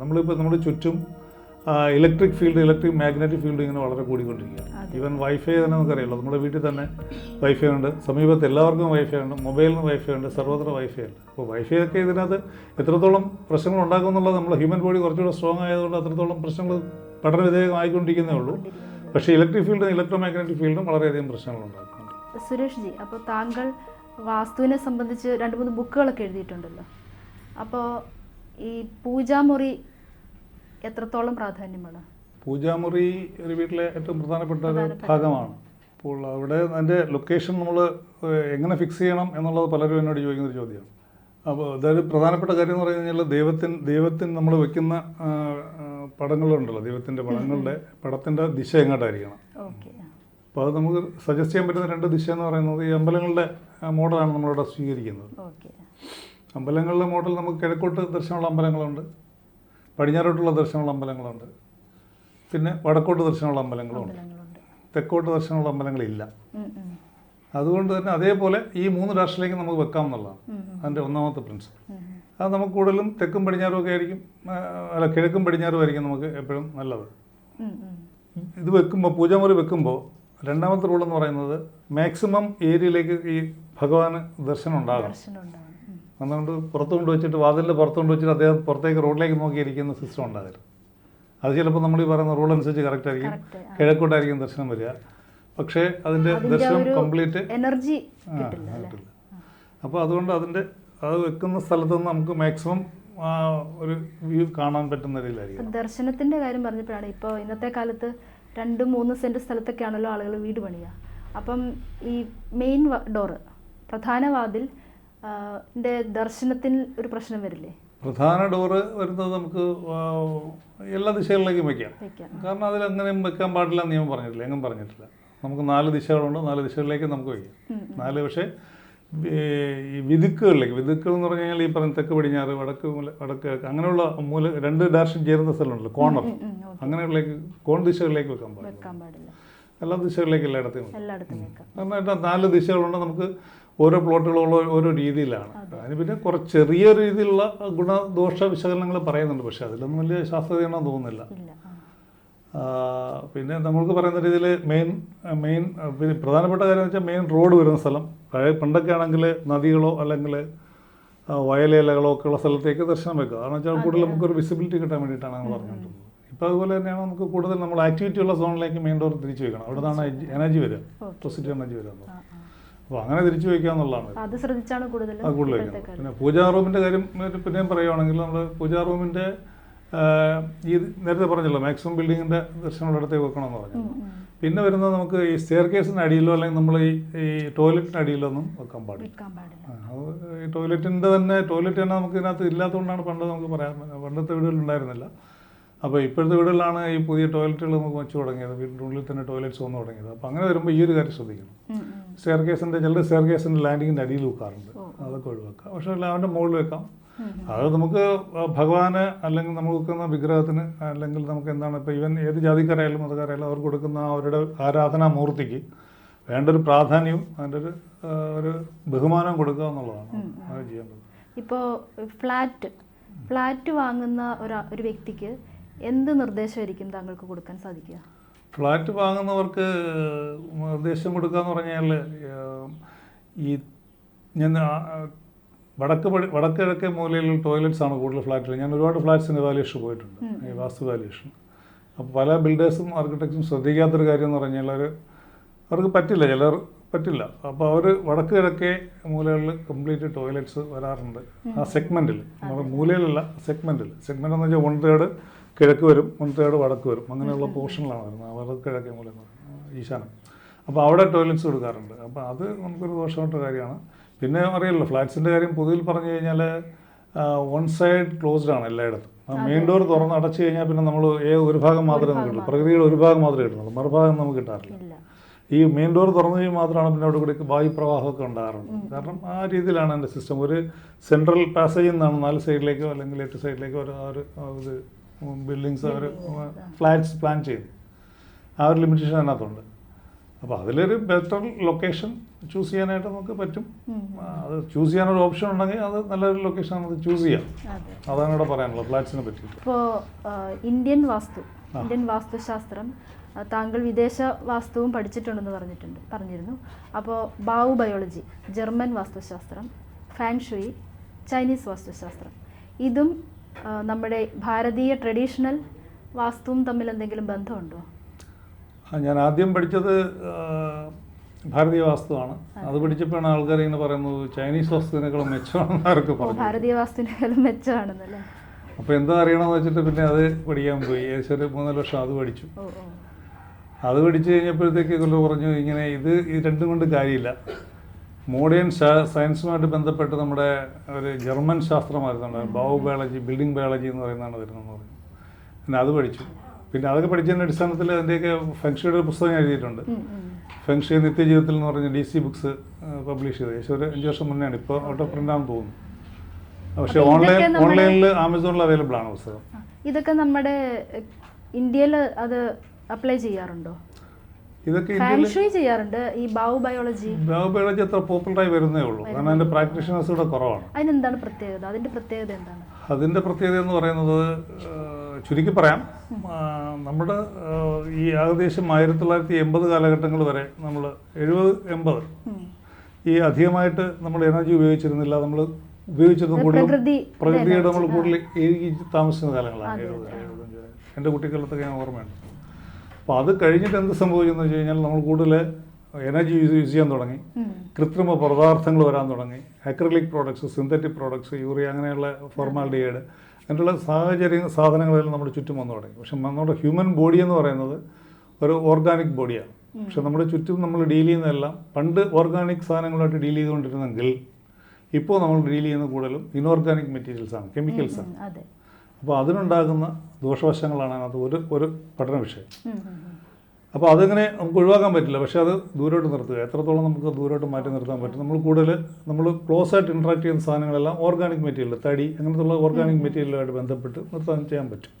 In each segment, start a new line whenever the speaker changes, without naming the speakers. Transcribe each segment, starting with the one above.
നമ്മളിപ്പോൾ നമ്മുടെ ചുറ്റും electric field electric magnetic field ഇങ്ങനെ വളരെ കൂടിക്കൊണ്ടിരിക്കുകയാണ്. ഈവൻ വൈഫൈ തന്നെ നമുക്കറിയാമല്ലോ നമ്മുടെ വീട്ടിൽ തന്നെ വൈഫൈ ഉണ്ട്. സമീപത്ത് എല്ലാവർക്കും വൈഫൈ ഉണ്ട്. മൊബൈലിന് വൈഫൈ ഉണ്ട്. സർവത്ര വൈഫൈ ഉണ്ട്. അപ്പോൾ വൈഫൈ ഒക്കെ ഇതിനകത്ത് എത്രത്തോളം പ്രശ്നങ്ങൾ ഉണ്ടാക്കും എന്നുള്ളത് നമ്മൾ ഹ്യൂമൻ ബോഡി കുറച്ചുകൂടെ സ്ട്രോങ് ആയതുകൊണ്ട് അത്രത്തോളം പ്രശ്നങ്ങൾ പഠന വിധേയമായിക്കൊണ്ടിരിക്കുന്നേ ഉള്ളൂ. പക്ഷേ ഇലക്ട്രിക് ഫീൽഡും ഇലക്ട്രോ മാഗ്നറ്റിക് ഫീൽഡും വളരെയധികം പ്രശ്നങ്ങൾ ഉണ്ടാക്കുന്നുണ്ട്.
സുരേഷ് ജി അപ്പോൾ താങ്കൾ വാസ്തുവിനെ സംബന്ധിച്ച് രണ്ട് മൂന്ന് ബുക്കുകളൊക്കെ എഴുതിയിട്ടുണ്ടല്ലോ. അപ്പോൾ ഈ പൂജാമുറി എത്രത്തോളം പ്രാധാന്യമാണ്?
പൂജാമുറി ഒരു വീട്ടിലെ ഏറ്റവും പ്രധാനപ്പെട്ട ഒരു ഭാഗമാണ്. അപ്പോൾ അവിടെ അതിന്റെ ലൊക്കേഷൻ നമ്മൾ എങ്ങനെ ഫിക്സ് ചെയ്യണം എന്നുള്ളത് പലരും എന്നോട് ചോദിക്കുന്ന ഒരു ചോദ്യമാണ്. അപ്പോൾ അതായത് പ്രധാനപ്പെട്ട കാര്യം എന്ന് പറഞ്ഞു കഴിഞ്ഞാൽ ദൈവത്തിന് ദൈവത്തിന് നമ്മൾ വെക്കുന്ന പടങ്ങളുണ്ടല്ലോ. ദൈവത്തിന്റെ പടങ്ങളുടെ പടത്തിന്റെ ദിശ എങ്ങോട്ടായിരിക്കണം? അപ്പോൾ അത് നമുക്ക് സജസ്റ്റ് ചെയ്യാൻ പറ്റുന്ന രണ്ട് ദിശ എന്ന് പറയുന്നത് ഈ അമ്പലങ്ങളുടെ മോഡലാണ് നമ്മളിവിടെ സ്വീകരിക്കുന്നത്. അമ്പലങ്ങളിലെ മോഡൽ നമുക്ക് കിഴക്കോട്ട് ദർശനമുള്ള അമ്പലങ്ങളുണ്ട് പടിഞ്ഞാറോട്ടുള്ള ദർശനമുള്ള അമ്പലങ്ങളുണ്ട് പിന്നെ വടക്കോട്ട് ദർശനമുള്ള
അമ്പലങ്ങളുണ്ട്.
തെക്കോട്ട് ദർശനമുള്ള അമ്പലങ്ങളില്ല. അതുകൊണ്ട് തന്നെ അതേപോലെ ഈ മൂന്ന് രാഷ്ട്രത്തിലേക്ക് നമുക്ക് വെക്കാം എന്നുള്ളതാണ് അതിന്റെ ഒന്നാമത്തെ പ്രിൻസിപ്പിൾ. അത് നമുക്ക് കൂടുതലും തെക്കും പടിഞ്ഞാറും ഒക്കെ ആയിരിക്കും അല്ല കിഴക്കും പടിഞ്ഞാറും ആയിരിക്കും നമുക്ക് എപ്പോഴും നല്ലത്. ഇത് വെക്കുമ്പോൾ പൂജാമുറി വെക്കുമ്പോൾ രണ്ടാമത്തെ റൂൾ എന്ന് പറയുന്നത് മാക്സിമം ഏരിയയിലേക്ക് ഈ ഭഗവാന് ദർശനം ഉണ്ടാകണം. അതുകൊണ്ട് പുറത്തു കൊണ്ട് വെച്ചിട്ട് വാതിലിന്റെ പുറത്തു കൊണ്ട് വെച്ചിട്ട് അദ്ദേഹം പുറത്തേക്ക് റോഡിലേക്ക് നോക്കിയിരിക്കുന്ന സിസ്റ്റം ഉണ്ടാകരുത്. അത് ചിലപ്പോൾ നമ്മൾ ഈ പറയുന്ന റൂൾ അനുസരിച്ച് കറക്റ്റ് ആയിരിക്കും. കിഴക്കോട്ടായിരിക്കും ദർശനം വരിക. പക്ഷേ അതിന്റെ
അതിന്റെ
ദർശനം കംപ്ലീറ്റ്
എനർജി കിട്ടില്ല
അപ്പോൾ അതുകൊണ്ട് അതിന്റെ അത് വെക്കുന്ന സ്ഥലത്ത് നിന്ന് നമുക്ക് മാക്സിമം ഒരു വ്യൂ കാണാൻ പറ്റുന്ന രീതിയിലായിരിക്കും
ദർശനത്തിന്റെ ദർശനത്തിന്റെ കാര്യം പറഞ്ഞപ്പോഴാണ് ഇപ്പോൾ ഇന്നത്തെ കാലത്ത് രണ്ട് മൂന്ന് സ്ഥലത്തൊക്കെ ആണല്ലോ ആളുകൾ വീട് പണിയുക. അപ്പം ഈ മെയിൻ ഡോറ് പ്രധാന വാതിൽ ദർശനത്തിൽ ഒരു പ്രശ്നം വരില്ലേ?
പ്രധാന ഡോറ് വരുന്നത് നമുക്ക് എല്ലാ ദിശകളിലേക്കും വെക്കാം. കാരണം അതിൽ അങ്ങനെയും വെക്കാൻ പാടില്ല നിയമം പറഞ്ഞിട്ടില്ല എങ്ങും പറഞ്ഞിട്ടില്ല. നമുക്ക് നാല് ദിശകളുണ്ട് നാല് ദിശകളിലേക്ക് നമുക്ക് വയ്ക്കാം നാല് പക്ഷേ ഈ വിതുക്കുകളിലേക്ക് വിതുക്കുകൾ എന്ന് പറഞ്ഞു കഴിഞ്ഞാൽ ഈ പറഞ്ഞ തെക്ക് പടിഞ്ഞാറ് വടക്ക് മൂല വടക്ക് അങ്ങനെയുള്ള മൂല രണ്ട് ഡയറക്ഷൻ ചേരുന്ന സ്ഥലമുണ്ടല്ലോ
ഉം,
അങ്ങനെയുള്ളേക്ക് കോൺ ദിശകളിലേക്ക് വെക്കാൻ പാടില്ല. എല്ലാ ദിശകളിലേക്ക് എല്ലായിടത്തും. നന്നായിട്ട് നാല് ദിശകളുണ്ട് നമുക്ക് ഓരോ പ്ലോട്ടുകളുള്ള ഓരോ രീതിയിലാണ്. അതിന് പിന്നെ കുറച്ച് ചെറിയ രീതിയിലുള്ള ഗുണദോഷ വിശകലനങ്ങൾ പറയുന്നുണ്ട് പക്ഷെ അതിലൊന്നും വലിയ ശാസ്ത്രതയാണെന്ന് തോന്നുന്നില്ല. പിന്നെ നമ്മൾക്ക് പറയുന്ന രീതിയിൽ മെയിൻ മെയിൻ പിന്നെ പ്രധാനപ്പെട്ട കാര്യം എന്ന് വെച്ചാൽ മെയിൻ റോഡ് വരുന്ന സ്ഥലം. പഴയ പണ്ടൊക്കെ ആണെങ്കിൽ നദികളോ അല്ലെങ്കിൽ വയലേലകളോ ഒക്കെ ഉള്ള സ്ഥലത്തേക്ക് ദർശനം വെക്കുക. കാരണം വെച്ചാൽ കൂടുതൽ നമുക്കൊരു വിസിബിലിറ്റി കിട്ടാൻ വേണ്ടിയിട്ടാണ് ഞങ്ങൾ പറഞ്ഞുകൊണ്ടിരുന്നത്. ഇപ്പോൾ അതുപോലെ തന്നെയാണ് നമുക്ക് കൂടുതൽ നമ്മൾ ആക്ടിവിറ്റി ഉള്ള സോണിലേക്ക് മെയിൻ ഡോർ തിരിച്ചു വെക്കണം. അവിടെ നിന്നാണ് എനർജി വരിക. ഇലക്ട്രിസിറ്റി എനർജി വരിക. അപ്പോൾ അങ്ങനെ തിരിച്ചു വയ്ക്കുക എന്നുള്ളതാണ്.
അത് ശ്രദ്ധിച്ചാണ് കൂടുതൽ
കൂടുതൽ പിന്നെ പൂജാ റൂമിന്റെ കാര്യം പിന്നെയും പറയുകയാണെങ്കിൽ നമ്മൾ പൂജാ റൂമിന്റെ ഈ നേരത്തെ പറഞ്ഞല്ലോ മാക്സിമം ബിൽഡിങ്ങിന്റെ ദർശനമുള്ളിടത്തേക്ക് വെക്കണമെന്ന് പറഞ്ഞു. പിന്നെ വരുന്നത് നമുക്ക് ഈ സ്റ്റെയർ കേസിന്റെ അടിയിലോ അല്ലെങ്കിൽ നമ്മൾ ഈ ഈ ടോയ്ലറ്റിന്റെ അടിയിലോ ഒന്നും വെക്കാൻ പാടില്ല. അത് ഈ ടോയ്ലറ്റിന്റെ തന്നെ ടോയ്ലറ്റ് തന്നെ നമുക്ക് ഇതിനകത്ത് ഇല്ലാത്തതുകൊണ്ടാണ് പണ്ട് നമുക്ക് പറയാൻ പണ്ടത്തെ വീടുകളിൽ ഉണ്ടായിരുന്നില്ല. അപ്പോൾ ഇപ്പോഴത്തെ വീടുകളിലാണ് ഈ പുതിയ ടോയ്ലറ്റുകൾ നമുക്ക് വെച്ച് തുടങ്ങിയത്. വീടിന്റെ ഉള്ളിൽ തന്നെ ടോയ്ലറ്റ്സ് വന്നു തുടങ്ങിയത്. അപ്പോൾ അങ്ങനെ വരുമ്പോൾ ഈ ഒരു കാര്യം ശ്രദ്ധിക്കണം. സ്റ്റെയർ കേസിന്റെ ചിലർ സ്റ്റെയർ കേസിന്റെ ലാൻഡിങ്ങിന്റെ അടിയിൽ വെക്കാറുണ്ട്. അതൊക്കെ ഒഴിവാക്കാം പക്ഷേ അവന്റെ മുകളിൽ വെക്കാം. അത് നമുക്ക് ഭഗവാന് അല്ലെങ്കിൽ നമ്മൾ കൊടുക്കുന്ന വിഗ്രഹത്തിന് അല്ലെങ്കിൽ നമുക്ക് എന്താണ് ഇപ്പോൾ ഈവൻ ഏത് ജാതിക്കാരായാലും മതക്കാരായാലും അവർ കൊടുക്കുന്ന അവരുടെ അവരുടെ ആരാധനാമൂർത്തിക്ക് വേണ്ട ഒരു പ്രാധാന്യവും അതിന്റെ ഒരു ഒരു ബഹുമാനവും കൊടുക്കുക എന്നുള്ളതാണ് അത് ചെയ്യാൻ പറ്റും
ഇപ്പോൾ ഫ്ലാറ്റ് ഫ്ലാറ്റ് വാങ്ങുന്ന ഒരു ഒരു വ്യക്തിക്ക് എന്ത് നിർദ്ദേശമായിരിക്കും താങ്കൾക്ക് കൊടുക്കാൻ സാധിക്കുക?
ഫ്ലാറ്റ് വാങ്ങുന്നവർക്ക് നിർദ്ദേശം കൊടുക്കുക എന്ന് പറഞ്ഞാൽ ഈ ഞാൻ വടക്ക് പടി വടക്ക് കിഴക്കേ മൂലയിലുള്ള ടോയ്ലറ്റ്സ് ആണ് കൂടുതൽ ഫ്ലാറ്റിൽ ഞാൻ ഒരുപാട് ഫ്ലാറ്റ്സിന് വാല്യൂഷൻ പോയിട്ടുണ്ട്. ഈ വാസ്തു വാല്യൂഷൻ അപ്പോൾ പല ബിൽഡേഴ്സും ആർക്കിടെക്ട്സും ശ്രദ്ധിക്കാത്തൊരു കാര്യം എന്ന് പറഞ്ഞാൽ അവർ അവർക്ക് പറ്റില്ല ചിലർ പറ്റില്ല. അപ്പോൾ അവർ വടക്ക് കിഴക്കേ മൂലകളിൽ കംപ്ലീറ്റ് ടോയ്ലറ്റ്സ് വരാറുണ്ട്. ആ സെഗ്മെന്റിൽ നമ്മുടെ മൂലയിലല്ല സെഗ്മെന്റിൽ സെഗ്മെന്റ് എന്ന് വെച്ചാൽ വൺ തേർഡ് കിഴക്ക് വരും വൺ തേർഡ് വടക്ക് വരും. അങ്ങനെയുള്ള പോർഷനിലാണ് വരുന്നത്. വടക്ക് കിഴക്കേ മൂല ഈശാനം. അപ്പോൾ അവിടെ ടോയ്ലറ്റ്സ് കൊടുക്കാറുണ്ട്. അപ്പോൾ അത് നമുക്കൊരു ദോഷമായിട്ട് കാര്യമാണ്. പിന്നെ അറിയാലോ ഫ്ലാറ്റ്സിന്റെ കാര്യം പൊതുവിൽ പറഞ്ഞു കഴിഞ്ഞാൽ വൺ സൈഡ് ക്ലോസ്ഡ് ആണ് എല്ലായിടത്തും. മെയിൻ ഡോർ തുറന്ന് അടച്ചു കഴിഞ്ഞാൽ പിന്നെ നമ്മൾ ഏ ഒരു ഭാഗം മാത്രമേ നമുക്ക് കിട്ടുള്ളൂ. പ്രകൃതിയുടെ ഒരു ഭാഗം മാത്രമേ കിട്ടുന്നുള്ളൂ. മറുഭാഗം നമുക്ക് കിട്ടാറില്ല. ഈ മെയിൻ ഡോർ തുറന്നു കഴിഞ്ഞാൽ മാത്രമാണ് പിന്നെ അവിടെ കൂടി വായുപ്രവാഹമൊക്കെ ഉണ്ടാകാറുണ്ട് കാരണം ആ രീതിയിലാണ് എന്റെ സിസ്റ്റം ഒരു സെൻട്രൽ പാസേജിൽ നിന്നാണ് നാല് സൈഡിലേക്കോ അല്ലെങ്കിൽ എട്ട് സൈഡിലേക്കോ ഒരു ആ ഒരു ഇത് ബിൽഡിങ്സ് അവർ ഫ്ലാറ്റ്സ് പ്ലാൻ ചെയ്തു ആ. ഒരു ലിമിറ്റേഷൻ അതിനകത്തുണ്ട്. അപ്പോൾ അതിലൊരു ബെറ്റർ ലൊക്കേഷൻ ചൂസ് ചെയ്യാനായിട്ട് നമുക്ക് പറ്റും. അത് ചൂസ് ചെയ്യാനൊരു ഓപ്ഷൻ ഉണ്ടെങ്കിൽ അത് നല്ലൊരു ലൊക്കേഷൻ നമുക്ക് ചൂസ് ചെയ്യാം.
അതെ.
അതാണ് ഇവിടെ പറയാനുള്ളത് ഫ്ലാറ്റ്സിനെ പറ്റി
ഇപ്പോൾ ഇന്ത്യൻ വാസ്തു ഇന്ത്യൻ വാസ്തുശാസ്ത്രം താങ്കൾ വിദേശ വാസ്തുവും പഠിച്ചിട്ടുണ്ടെന്ന് പറഞ്ഞിട്ടുണ്ട് പറഞ്ഞിരുന്നു. അപ്പോൾ ബാവു ബയോളജി ജർമ്മൻ വാസ്തുശാസ്ത്രം ഫാൻഷുയി ചൈനീസ് വാസ്തുശാസ്ത്രം. ഇതും നമ്മുടെ ഭാരതീയ ട്രഡീഷണൽ വാസ്തുവും തമ്മിൽ എന്തെങ്കിലും ബന്ധമുണ്ടോ?
ഞാൻ ആദ്യം പഠിച്ചത് ഭാരതീയ വാസ്തുവാണ്. അത് പിടിച്ചപ്പോഴാണ് ആൾക്കാർ ഇങ്ങനെ പറയുന്നത് ചൈനീസ് വാസ്തുവിനേക്കാളും മെച്ചമാണെന്ന്
ആർക്ക്
പറഞ്ഞു?
ഭാരതീയ വാസ്തുവിനേക്കാളും മെച്ചമാണെന്നല്ലേ?
അപ്പോൾ എന്താ അറിയണമെന്ന് വെച്ചിട്ട് പിന്നെ അത് പഠിക്കാൻ പോയി. ഏകദേശം ഒരു മൂന്നാൽ വർഷം അത് പഠിച്ചു. അത് പഠിച്ചു കഴിഞ്ഞപ്പോഴത്തേക്ക് കൊല്ലം പറഞ്ഞു ഇങ്ങനെ ഇത് ഇത് രണ്ടും കൊണ്ട് കാര്യമില്ല. മോഡേൺ സയൻസുമായിട്ട് ബന്ധപ്പെട്ട് നമ്മുടെ ഒരു ജർമ്മൻ ശാസ്ത്രം വരുന്നുണ്ട് ബയോ ബയോളജി ബിൽഡിംഗ് ബയോളജി എന്ന് പറയുന്നതാണ് വരുന്നതെന്ന് പറഞ്ഞു. പിന്നെ അത് പഠിച്ചു. പിന്നെ അതൊക്കെ പഠിച്ചതിന്റെ അടിസ്ഥാനത്തിൽ അതിന്റെയൊക്കെ ഫംഗ്ഷയുടെ പുസ്തകം എഴുതിയിട്ടുണ്ട്. ഫെങ്ഷി നിത്യജീവിതത്തിൽ എന്ന് പറഞ്ഞ ഡി സി ബുക്സ് പബ്ലിഷ് ചെയ്തത്. ഏകദേശം ഒരു അഞ്ച് വർഷം മുന്നെയാണ്. ഇപ്പോൾ ഔട്ട് ഓഫ് പ്രിന്റ് ആണെന്ന് തോന്നുന്നു. പക്ഷേ ഓൺലൈൻ ഓൺലൈനിൽ ആമസോണിൽ അവൈലബിൾ ആണ് പുസ്തകം.
ഇതൊക്കെ നമ്മുടെ ഇന്ത്യയിൽ അത് അപ്ലൈ ചെയ്യാറുണ്ടോ?
ഇതൊക്കെ
ചെയ്യാറുണ്ട്. ഈ ബാവു ബയോളജി
ബയോളജി അത്ര പോപ്പുലറായി വരുന്നേ ഉള്ളൂ. കാരണം അതിന്റെ പ്രാക്ടീഷണേഴ്സ് ഇവിടെ കുറവാണ്.
അതിനെന്താണ് പ്രത്യേകത? അതിന്റെ പ്രത്യേകത എന്താണ്?
അതിന്റെ പ്രത്യേകത എന്ന് പറയുന്നത് ചുരുക്കി പറയാം. നമ്മുടെ ഈ ഏകദേശം ആയിരത്തി തൊള്ളായിരത്തി എൺപത് കാലഘട്ടങ്ങൾ വരെ നമ്മൾ എഴുപത് എൺപത്. ഈ അധികമായിട്ട് നമ്മൾ എനർജി ഉപയോഗിച്ചിരുന്നില്ല. നമ്മൾ ഉപയോഗിച്ചിരുന്ന കൂടുതൽ
പ്രകൃതി
പ്രകൃതിയുടെ നമ്മൾ കൂടുതൽ എഴുതി താമസിക്കുന്ന കാലങ്ങളാണ്. എഴുപത് എഴുപത്തഞ്ച്. എന്റെ കുട്ടിക്കാലത്തൊക്കെ ഞാൻ ഓർമ്മയുണ്ട്. അപ്പോൾ അത് കഴിഞ്ഞിട്ട് എന്ത് സംഭവിച്ചെന്ന് വെച്ച് കഴിഞ്ഞാൽ നമ്മൾ കൂടുതൽ എനർജി യൂസ് യൂസ് ചെയ്യാൻ തുടങ്ങി. കൃത്രിമ പദാർത്ഥങ്ങൾ വരാൻ തുടങ്ങി. Acrylic products synthetic products urea അങ്ങനെയുള്ള ഫോർമാലിഡിയേഡ് അങ്ങനെയുള്ള സാഹചര്യ സാധനങ്ങളെല്ലാം നമ്മുടെ ചുറ്റും വന്നു തുടങ്ങി. പക്ഷെ നമ്മുടെ ഹ്യൂമൻ ബോഡി എന്ന് പറയുന്നത് ഒരു ഓർഗാനിക് ബോഡിയാണ് പക്ഷെ നമ്മുടെ ചുറ്റും നമ്മൾ ഡീൽ ചെയ്യുന്നതെല്ലാം പണ്ട് ഓർഗാനിക് സാധനങ്ങളായിട്ട് ഡീൽ ചെയ്തുകൊണ്ടിരുന്നെങ്കിൽ ഇപ്പോൾ നമ്മൾ ഡീൽ ചെയ്യുന്ന കൂടുതലും ഇനോർഗാനിക് മെറ്റീരിയൽസാണ് കെമിക്കൽസാണ് അപ്പോൾ അതിനുണ്ടാകുന്ന ദോഷവശങ്ങളാണ് അതിനകത്ത് ഒരു ഒരു പഠന വിഷയം. അപ്പോൾ അതങ്ങനെ നമുക്ക് ഒഴിവാക്കാൻ പറ്റില്ല. പക്ഷേ അത് ദൂരോട്ട് നിർത്തുക. എത്രത്തോളം നമുക്ക് ദൂരോട്ട് മാറ്റി നിർത്താൻ പറ്റും. നമ്മൾ കൂടുതൽ നമ്മൾ ക്ലോസ് ആയിട്ട് ഇൻട്രാക്ട് ചെയ്യുന്ന സാധനങ്ങളെല്ലാം ഓർഗാനിക് മെറ്റീരിയൽ തടി അങ്ങനത്തുള്ള ഓർഗാനിക് മെറ്റീരിയലുമായിട്ട് ബന്ധപ്പെട്ട് നിർത്താൻ ചെയ്യാൻ പറ്റും.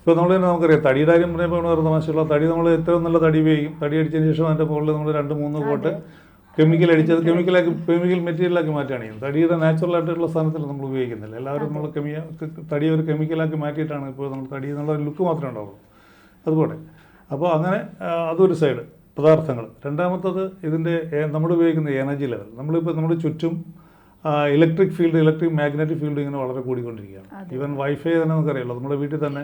ഇപ്പോൾ നമ്മൾ തന്നെ നമുക്കറിയാം. തടിയുടെ കാര്യം പറയുമ്പോൾ വേറെ തമാശയുള്ള തടി നമ്മൾ ഏറ്റവും നല്ല തടി ഉപയോഗിക്കും. തടി അടിച്ചതിന് ശേഷം അതിന്റെ മുകളിൽ നമ്മൾ രണ്ട് മൂന്ന് കോട്ട് കെമിക്കൽ അടിച്ചത് കെമിക്കലാക്കി കെമിക്കൽ മെറ്റീരിയലാക്കി മാറ്റുകയാണ് ചെയ്യുന്നത്. തടിയുടെ നാച്ചുറൽ ആയിട്ടുള്ള സാധനത്തിൽ നമ്മൾ ഉപയോഗിക്കുന്നില്ല. എല്ലാവരും നമ്മൾ കെമിയ തടി ഒരു കെമിക്കലാക്കി മാറ്റിയിട്ടാണ് ഇപ്പോൾ നമ്മൾ തടി എന്നുള്ള ലുക്ക് മാത്രമേ ഉണ്ടാവുള്ളൂ. അതുപോലെ അപ്പോൾ അങ്ങനെ അതൊരു സൈഡ്. പദാർത്ഥങ്ങൾ. രണ്ടാമത്തത് ഇതിന്റെ നമ്മൾ ഉപയോഗിക്കുന്ന എനർജി ലെവൽ നമ്മളിപ്പോൾ നമ്മുടെ ചുറ്റും electric field electric magnetic field ഇങ്ങനെ വളരെ കൂടിക്കൊണ്ടിരിക്കുകയാണ്. ഈവൻ വൈഫൈ തന്നെ നമുക്കറിയാമല്ലോ നമ്മുടെ വീട്ടിൽ തന്നെ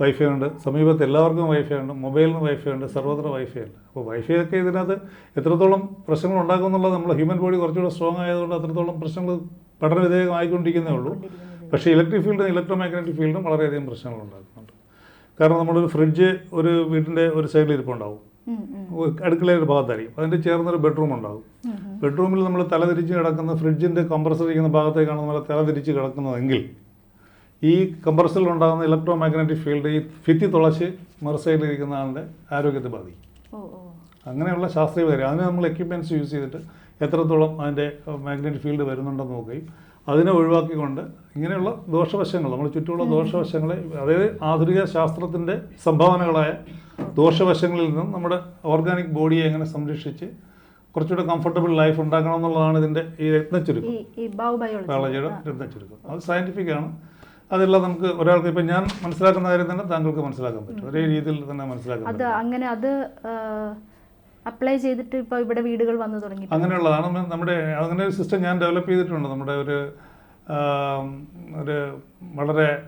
വൈഫൈ ഉണ്ട്. സമീപത്ത് എല്ലാവർക്കും വൈഫൈ ഉണ്ട്. മൊബൈലിന് വൈഫൈ ഉണ്ട്. സർവത്ര വൈഫൈ ഉണ്ട്. അപ്പോൾ വൈഫൈ ഒക്കെ ഇതിനകത്ത് എത്രത്തോളം പ്രശ്നങ്ങൾ ഉണ്ടാക്കും എന്നുള്ളത് നമ്മുടെ ഹ്യൂമൻ ബോഡി കുറച്ചുകൂടെ സ്ട്രോങ് ആയതുകൊണ്ട് അത്രത്തോളം പ്രശ്നങ്ങൾ പഠന വിധേയമായിക്കൊണ്ടിരിക്കുന്നേ ഉള്ളൂ. പക്ഷേ ഇലക്ട്രിക് ഫീൽഡും ഇലക്ട്രോ മാഗ്നറ്റിക് ഫീൽഡും വളരെയധികം പ്രശ്നങ്ങൾ ഉണ്ടാക്കുന്നുണ്ട്. കാരണം നമ്മളൊരു ഫ്രിഡ്ജ് ഒരു വീടിന്റെ ഒരു സൈഡിൽ ഇരിപ്പുണ്ടാവും
ഉണ്ടാവും. ഉം,
ഒരു അടുക്കളയുടെ ഭാഗത്തായിരിക്കും. അതിന്റെ ചേർന്നൊരു ബെഡ്റൂം ഉണ്ടാകും
ഉം, ഉം.
ബെഡ്റൂമിൽ നമ്മൾ തലതിരിച്ച് കിടക്കുന്ന ഫ്രിഡ്ജിന്റെ കംപ്രസർ ഇരിക്കുന്ന ഭാഗത്തേക്കാണ് നമ്മൾ തലതിരിച്ച് കിടക്കുന്നതെങ്കിൽ ഈ കംപ്രസറിൽ ഉണ്ടാകുന്ന ഇലക്ട്രോ മാഗ്നറ്റിക് ഫീൽഡ് ഈ ഫിത്തി തുളച്ച് മറുസൈഡിലിരിക്കുന്ന ആളുടെ ആരോഗ്യത്തെ ബാധിക്കും. അങ്ങനെയുള്ള ശാസ്ത്രീയ കാര്യം. അതിന് നമ്മൾ എക്യുപ്മെന്റ്സ് യൂസ് ചെയ്തിട്ട് എത്രത്തോളം അതിന്റെ മാഗ്നറ്റിക് ഫീൽഡ് വരുന്നുണ്ടെന്ന് നോക്കുകയും അതിനെ ഒഴിവാക്കിക്കൊണ്ട് ഇങ്ങനെയുള്ള ദോഷവശങ്ങൾ നമ്മൾ ചുറ്റുമുള്ള ദോഷവശങ്ങളെ അതായത് ആധുനിക ശാസ്ത്രത്തിന്റെ സംഭാവനകളായ ദോഷവശങ്ങളിൽ നിന്നും നമ്മുടെ ഓർഗാനിക് ബോഡിയെ എങ്ങനെ സംരക്ഷിച്ച് കുറച്ചുകൂടെ കംഫർട്ടബിൾ ലൈഫ് ഉണ്ടാക്കണം എന്നുള്ളതാണ് ഇതിന്റെ ഈ രത്നച്ചുരുക്കം. ബയോളജിയുടെ രത്നച്ചുരുക്കം. അത് സയന്റിഫിക് ആണ്. അതെല്ലാം നമുക്ക് ഒരാൾക്ക് ഇപ്പം ഞാൻ മനസ്സിലാക്കുന്ന കാര്യം തന്നെ താങ്കൾക്ക് മനസ്സിലാക്കാൻ പറ്റും. ഒരേ രീതിയിൽ തന്നെ മനസ്സിലാക്കാൻ
അത് അങ്ങനെ അത് അപ്ലൈ ചെയ്തിട്ട് ഇപ്പോൾ ഇവിടെ വീടുകൾ വന്നു തുടങ്ങി
അങ്ങനെയുള്ളതാണ്. നമ്മ- നമ്മുടെ അങ്ങനെ ഒരു സിസ്റ്റം ഞാൻ ഡെവലപ്പ് ചെയ്തിട്ടുണ്ട്. നമ്മുടെ ഒരു ഒരു വളരെ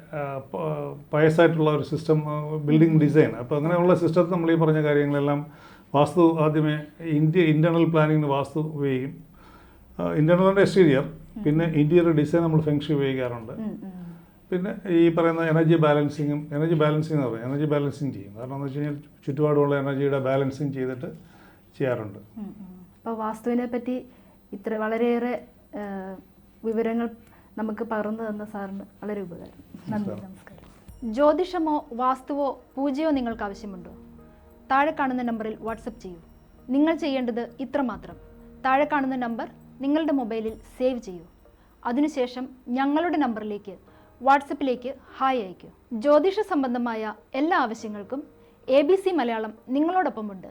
പയസായിട്ടുള്ള ഒരു സിസ്റ്റം ബിൽഡിംഗ് ഡിസൈൻ. അപ്പോൾ അങ്ങനെയുള്ള സിസ്റ്റത്തിൽ നമ്മൾ ഈ പറഞ്ഞ കാര്യങ്ങളെല്ലാം വാസ്തു ആദ്യമേ ഇന്ത്യ ഇന്റേർണൽ പ്ലാനിങ്ങിന് വാസ്തു ഉപയോഗിക്കും. ഇന്റേർണൽ എക്സ്റ്റീരിയർ പിന്നെ ഇന്റീരിയർ ഡിസൈൻ നമ്മൾ ഫെങ്ഷി ഉപയോഗിക്കാറുണ്ട്. പിന്നെ ഈ പറയുന്ന എനർജി ബാലൻസിങ്ങും എനർജി ബാലൻസിങ് എന്ന് പറയും. എനർജി ബാലൻസിങ് ചെയ്യും. കാരണം എന്ന് വെച്ച് കഴിഞ്ഞാൽ ചുറ്റുപാടുമുള്ള എനർജിയുടെ ബാലൻസിങ് ചെയ്തിട്ട് ചെയ്യാറുണ്ട്.
അപ്പോൾ വാസ്തുവിനെ പറ്റി ഇത്ര വളരെയേറെ വിവരങ്ങൾ നമുക്ക് പകർന്നു തന്ന സാറിന് വളരെ ഉപകാരം. നന്ദി നമസ്കാരം. ജ്യോതിഷമോ വാസ്തുവോ പൂജയോ നിങ്ങൾക്ക് ആവശ്യമുണ്ടോ? താഴെ കാണുന്ന നമ്പറിൽ വാട്സപ്പ് ചെയ്യൂ. നിങ്ങൾ ചെയ്യേണ്ടത് ഇത്രമാത്രം താഴെ കാണുന്ന നമ്പർ നിങ്ങളുടെ മൊബൈലിൽ സേവ് ചെയ്യൂ. അതിനുശേഷം ഞങ്ങളുടെ നമ്പറിലേക്ക് വാട്സപ്പിലേക്ക് ഹായ് അയയ്ക്കൂ ജ്യോതിഷ സംബന്ധമായ എല്ലാ ആവശ്യങ്ങൾക്കും എ ബി സി മലയാളം നിങ്ങളോടൊപ്പമുണ്ട്.